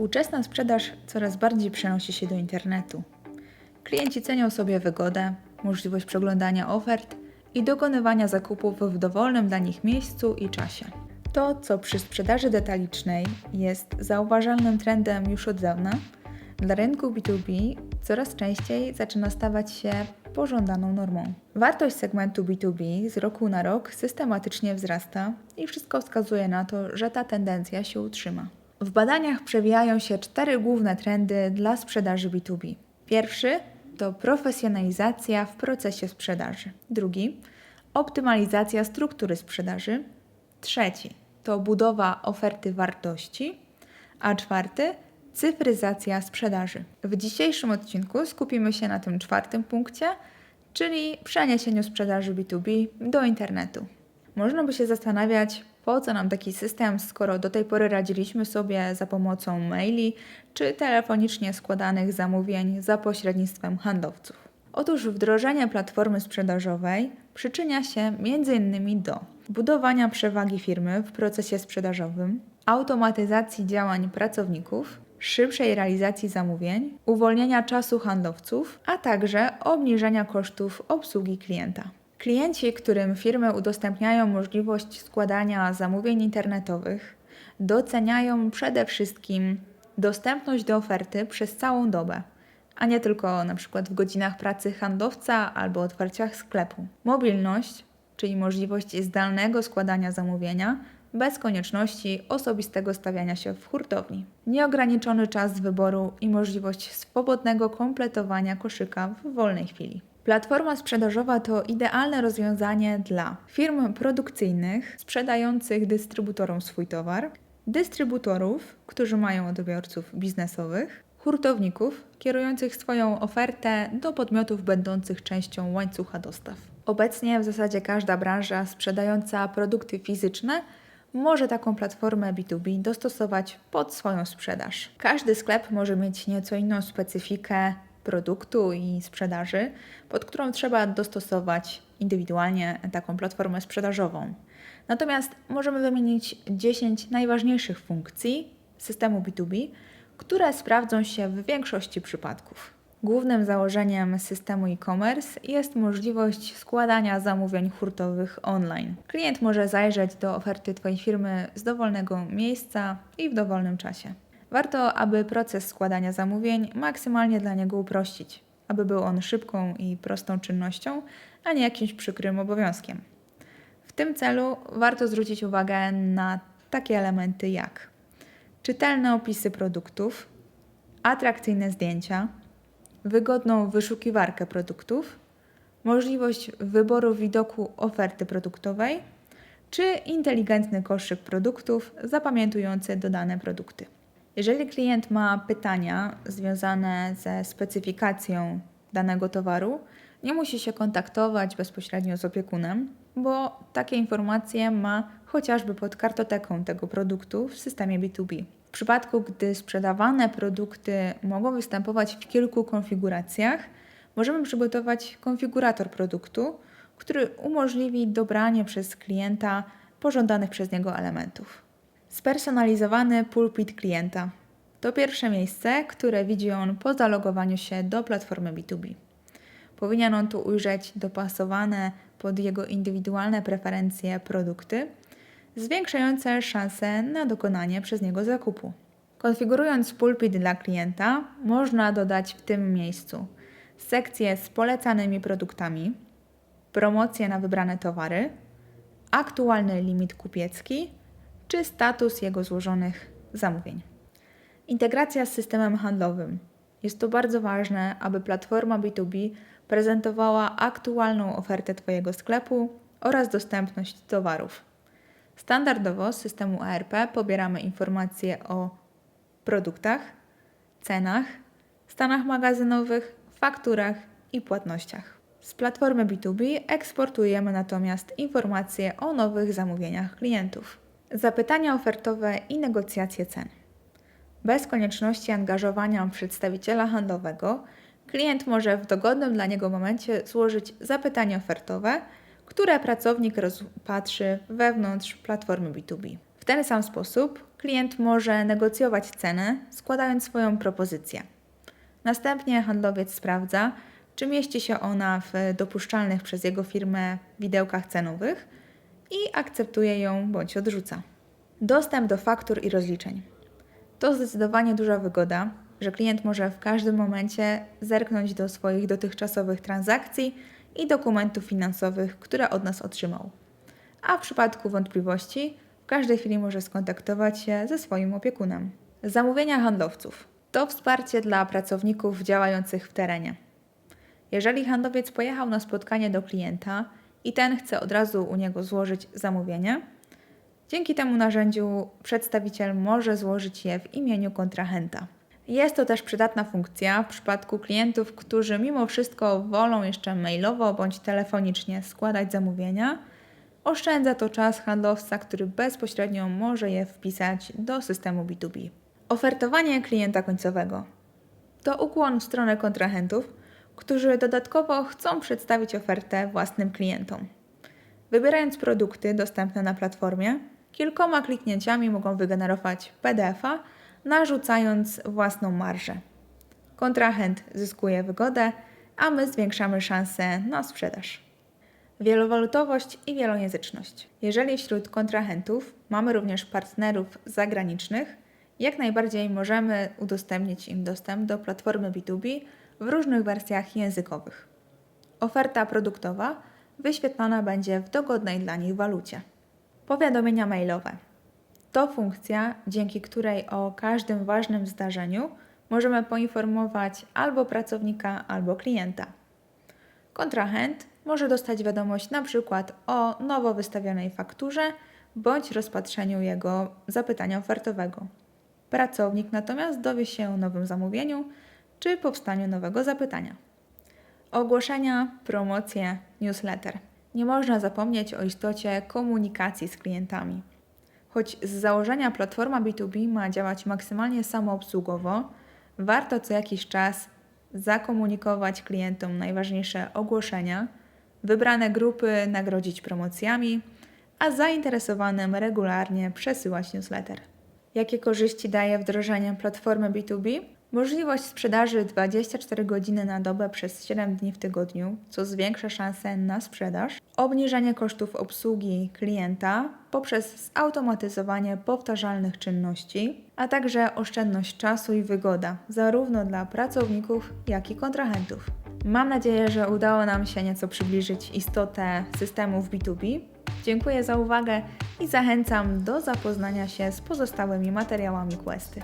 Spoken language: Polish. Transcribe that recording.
Współczesna sprzedaż coraz bardziej przenosi się do internetu. Klienci cenią sobie wygodę, możliwość przeglądania ofert i dokonywania zakupów w dowolnym dla nich miejscu i czasie. To, co przy sprzedaży detalicznej jest zauważalnym trendem już od dawna, dla rynku B2B coraz częściej zaczyna stawać się pożądaną normą. Wartość segmentu B2B z roku na rok systematycznie wzrasta i wszystko wskazuje na to, że ta tendencja się utrzyma. W badaniach przewijają się cztery główne trendy dla sprzedaży B2B. Pierwszy to profesjonalizacja w procesie sprzedaży. Drugi optymalizacja struktury sprzedaży. Trzeci to budowa oferty wartości. A czwarty cyfryzacja sprzedaży. W dzisiejszym odcinku skupimy się na tym czwartym punkcie, czyli przeniesieniu sprzedaży B2B do internetu. Można by się zastanawiać, po co nam taki system, skoro do tej pory radziliśmy sobie za pomocą maili czy telefonicznie składanych zamówień za pośrednictwem handlowców. Otóż wdrożenie platformy sprzedażowej przyczynia się m.in. do budowania przewagi firmy w procesie sprzedażowym, automatyzacji działań pracowników, szybszej realizacji zamówień, uwolnienia czasu handlowców, a także obniżenia kosztów obsługi klienta. Klienci, którym firmy udostępniają możliwość składania zamówień internetowych, doceniają przede wszystkim dostępność do oferty przez całą dobę, a nie tylko na przykład w godzinach pracy handlowca albo otwarciach sklepu. Mobilność, czyli możliwość zdalnego składania zamówienia, bez konieczności osobistego stawiania się w hurtowni. Nieograniczony czas wyboru i możliwość swobodnego kompletowania koszyka w wolnej chwili. Platforma sprzedażowa to idealne rozwiązanie dla firm produkcyjnych sprzedających dystrybutorom swój towar, dystrybutorów, którzy mają odbiorców biznesowych, hurtowników kierujących swoją ofertę do podmiotów będących częścią łańcucha dostaw. Obecnie w zasadzie każda branża sprzedająca produkty fizyczne może taką platformę B2B dostosować pod swoją sprzedaż. Każdy sklep może mieć nieco inną specyfikę produktu i sprzedaży, pod którą trzeba dostosować indywidualnie taką platformę sprzedażową. Natomiast możemy wymienić 10 najważniejszych funkcji systemu B2B, które sprawdzą się w większości przypadków. Głównym założeniem systemu e-commerce jest możliwość składania zamówień hurtowych online. Klient może zajrzeć do oferty Twojej firmy z dowolnego miejsca i w dowolnym czasie. Warto, aby proces składania zamówień maksymalnie dla niego uprościć, aby był on szybką i prostą czynnością, a nie jakimś przykrym obowiązkiem. W tym celu warto zwrócić uwagę na takie elementy jak czytelne opisy produktów, atrakcyjne zdjęcia, wygodną wyszukiwarkę produktów, możliwość wyboru widoku oferty produktowej czy inteligentny koszyk produktów zapamiętujący dodane produkty. Jeżeli klient ma pytania związane ze specyfikacją danego towaru, nie musi się kontaktować bezpośrednio z opiekunem, bo takie informacje ma chociażby pod kartoteką tego produktu w systemie B2B. W przypadku, gdy sprzedawane produkty mogą występować w kilku konfiguracjach, możemy przygotować konfigurator produktu, który umożliwi dobranie przez klienta pożądanych przez niego elementów. Spersonalizowany pulpit klienta to pierwsze miejsce, które widzi on po zalogowaniu się do platformy B2B. Powinien on tu ujrzeć dopasowane pod jego indywidualne preferencje produkty, zwiększające szanse na dokonanie przez niego zakupu. Konfigurując pulpit dla klienta, można dodać w tym miejscu sekcję z polecanymi produktami, promocje na wybrane towary, aktualny limit kupiecki czy status jego złożonych zamówień. Integracja z systemem handlowym. Jest to bardzo ważne, aby platforma B2B prezentowała aktualną ofertę Twojego sklepu oraz dostępność towarów. Standardowo z systemu ERP pobieramy informacje o produktach, cenach, stanach magazynowych, fakturach i płatnościach. Z platformy B2B eksportujemy natomiast informacje o nowych zamówieniach klientów. Zapytania ofertowe i negocjacje cen. Bez konieczności angażowania przedstawiciela handlowego, klient może w dogodnym dla niego momencie złożyć zapytanie ofertowe, które pracownik rozpatrzy wewnątrz platformy B2B. W ten sam sposób klient może negocjować cenę, składając swoją propozycję. Następnie handlowiec sprawdza, czy mieści się ona w dopuszczalnych przez jego firmę widełkach cenowych i akceptuje ją bądź odrzuca. Dostęp do faktur i rozliczeń. To zdecydowanie duża wygoda, że klient może w każdym momencie zerknąć do swoich dotychczasowych transakcji i dokumentów finansowych, które od nas otrzymał. A w przypadku wątpliwości, w każdej chwili może skontaktować się ze swoim opiekunem. Zamówienia handlowców to wsparcie dla pracowników działających w terenie. Jeżeli handlowiec pojechał na spotkanie do klienta i ten chce od razu u niego złożyć zamówienie, dzięki temu narzędziu przedstawiciel może złożyć je w imieniu kontrahenta. Jest to też przydatna funkcja w przypadku klientów, którzy mimo wszystko wolą jeszcze mailowo bądź telefonicznie składać zamówienia. Oszczędza to czas handlowca, który bezpośrednio może je wpisać do systemu B2B. Ofertowanie klienta końcowego to ukłon w stronę kontrahentów, którzy dodatkowo chcą przedstawić ofertę własnym klientom. Wybierając produkty dostępne na platformie, kilkoma kliknięciami mogą wygenerować PDF-a, narzucając własną marżę. Kontrahent zyskuje wygodę, a my zwiększamy szanse na sprzedaż. Wielowalutowość i wielojęzyczność. Jeżeli wśród kontrahentów mamy również partnerów zagranicznych, jak najbardziej możemy udostępnić im dostęp do platformy B2B w różnych wersjach językowych. Oferta produktowa wyświetlana będzie w dogodnej dla nich walucie. Powiadomienia mailowe. To funkcja, dzięki której o każdym ważnym zdarzeniu możemy poinformować albo pracownika, albo klienta. Kontrahent może dostać wiadomość przykład o nowo wystawionej fakturze bądź rozpatrzeniu jego zapytania ofertowego. Pracownik natomiast dowie się o nowym zamówieniu czy powstaniu nowego zapytania. Ogłoszenia, promocje, newsletter. Nie można zapomnieć o istocie komunikacji z klientami. Choć z założenia platforma B2B ma działać maksymalnie samoobsługowo, warto co jakiś czas zakomunikować klientom najważniejsze ogłoszenia, wybrane grupy nagrodzić promocjami, a zainteresowanym regularnie przesyłać newsletter. Jakie korzyści daje wdrożenie platformy B2B? Możliwość sprzedaży 24 godziny na dobę przez 7 dni w tygodniu, co zwiększa szanse na sprzedaż. Obniżenie kosztów obsługi klienta poprzez zautomatyzowanie powtarzalnych czynności, a także oszczędność czasu i wygoda, zarówno dla pracowników, jak i kontrahentów. Mam nadzieję, że udało nam się nieco przybliżyć istotę systemów B2B. Dziękuję za uwagę i zachęcam do zapoznania się z pozostałymi materiałami Questy.